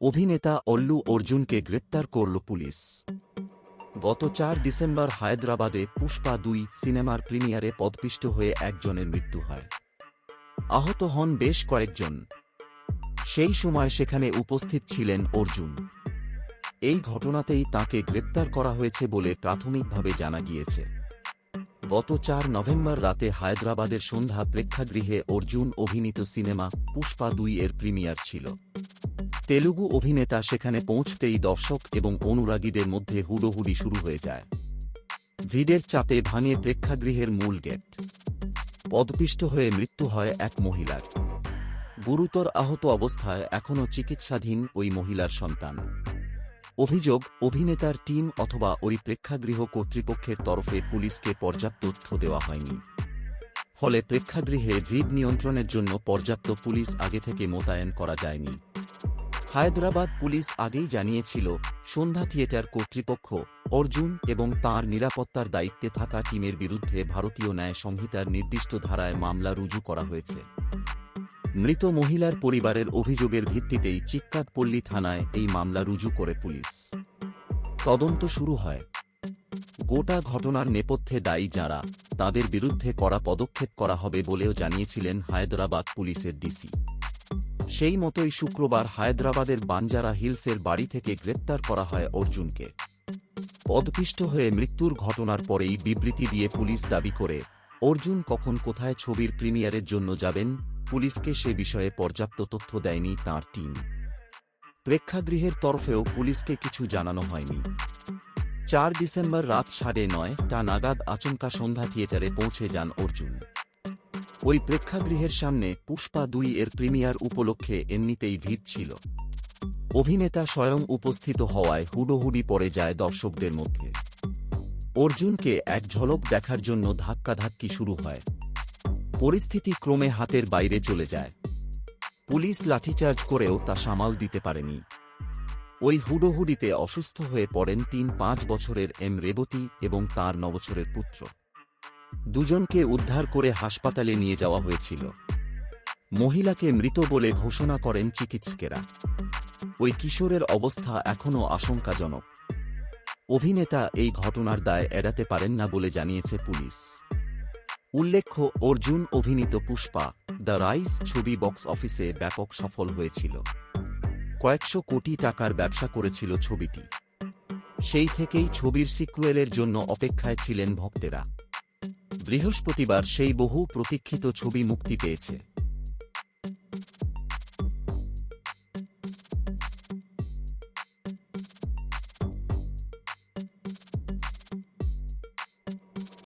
অভিনেতা অল্লু অর্জুনকে গ্রেপ্তার করল পুলিশ। গত চার ডিসেম্বর হায়দ্রাবাদে পুষ্পা দুই সিনেমার প্রিমিয়ারে পদপিষ্ট হয়ে একজনের মৃত্যু হয়। আহত হন বেশ কয়েকজন। সেই সময় সেখানে উপস্থিত ছিলেন অর্জুন। এই ঘটনাতেই তাকে গ্রেপ্তার করা হয়েছে বলে প্রাথমিকভাবে জানা গিয়েছে। গত চার নভেম্বর রাতে হায়দ্রাবাদের সন্ধ্যা প্রেক্ষাগৃহে অর্জুন অভিনীত সিনেমা পুষ্পা দুই এর প্রিমিয়ার ছিল। তেলুগু অভিনেতা সেখানে পৌঁছতেই দর্শক এবং অনুরাগীদের মধ্যে হুড়োহুড়ি শুরু হয়ে যায়। ভিড়ের চাপে ভাঙে প্রেক্ষাগৃহের মূল গেট। পদপিষ্ট হয়ে মৃত্যু হয় এক মহিলার। গুরুতর আহত অবস্থায় এখনও চিকিৎসাধীন ওই মহিলার সন্তান। অভিযোগ, অভিনেতার টিম অথবা ওই প্রেক্ষাগৃহ কর্তৃপক্ষের তরফে পুলিশকে পর্যাপ্ত তথ্য দেওয়া হয়নি। ফলে প্রেক্ষাগৃহে ভিড় নিয়ন্ত্রণের জন্য পর্যাপ্ত পুলিশ আগে থেকে মোতায়েন করা যায়নি। হায়দ্রাবাদ পুলিশ আগেই জানিয়েছিল, সন্ধ্যা থিয়েটার কর্তৃপক্ষ, অর্জুন এবং তার নিরাপত্তার দায়িত্বে থাকা টিমের বিরুদ্ধে ভারতীয় ন্যায় সংহিতার নির্দিষ্ট ধারায় মামলা রুজু করা হয়েছে। মৃত মহিলার পরিবারের অভিযোগের ভিত্তিতেই চিক্কাতপল্লী থানায় এই মামলা রুজু করে পুলিশ। তদন্ত শুরু হয়। গোটা ঘটনার নেপথ্যে দায়ী যাঁরা, তাদের বিরুদ্ধে কড়া পদক্ষেপ করা হবে বলেও জানিয়েছিলেন হায়দ্রাবাদ পুলিশের ডিসি। সেই মতোই শুক্রবার হায়দ্রাবাদের বাঞ্জারা হিলসের বাড়ি থেকে গ্রেপ্তার করা হয় অর্জুনকে। পদপিষ্ট হয়ে মৃত্যুর ঘটনার পরেই বিবৃতি দিয়ে পুলিশ দাবি করে, অর্জুন কখন কোথায় ছবির প্রিমিয়ারের জন্য যাবেন? পুলিশকে সে বিষয়ে পর্যাপ্ত তথ্য দেয়নি তাঁর টিম। প্রেক্ষাগৃহের তরফেও পুলিশকে কিছু জানানো হয়নি। চার ডিসেম্বর রাত সাড়ে নয় টা নাগাদ আচমকা সন্ধ্যা থিয়েটারে পৌঁছে যান অর্জুন। ওই প্রেক্ষাগৃহের সামনে পুষ্পা দুই এর প্রিমিয়ার উপলক্ষে এমনিতেই ভিড় ছিল। অভিনেতা স্বয়ং উপস্থিত হওয়ায় হুডোহুডি পড়ে যায় দর্শকদের মধ্যে। অর্জুনকে এক ঝলক দেখার জন্য ধাক্কাধাক্কি শুরু হয়। পরিস্থিতি ক্রমে হাতের বাইরে চলে যায়। পুলিশ লাঠিচার্জ করেও তা সামাল দিতে পারেনি। ওই হুডোহুডিতে অসুস্থ হয়ে পড়েন তিন পাঁচ বছরের এম রেবতী এবং তার নবছরের পুত্র। দুজনকে উদ্ধার করে হাসপাতালে নিয়ে যাওয়া হয়েছিল। মহিলাকে মৃত বলে ঘোষণা করেন চিকিৎসকেরা। ওই কিশোরের অবস্থা এখনও আশঙ্কাজনক। অভিনেতা এই ঘটনার দায় এড়াতে পারেন না বলে জানিয়েছে পুলিশ। উল্লেখ্য, অর্জুন অভিনীত পুষ্পা, দ্য রাইস ছবি বক্স অফিসে ব্যাপক সফল হয়েছিল। কয়েকশো কোটি টাকার ব্যবসা করেছিল ছবিটি। সেই থেকেই ছবির সিকুয়েলের জন্য অপেক্ষায় ছিলেন ভক্তেরা। বৃহস্পতিবার সেই বহু প্রতীক্ষিত ছবি মুক্তি পেয়েছে।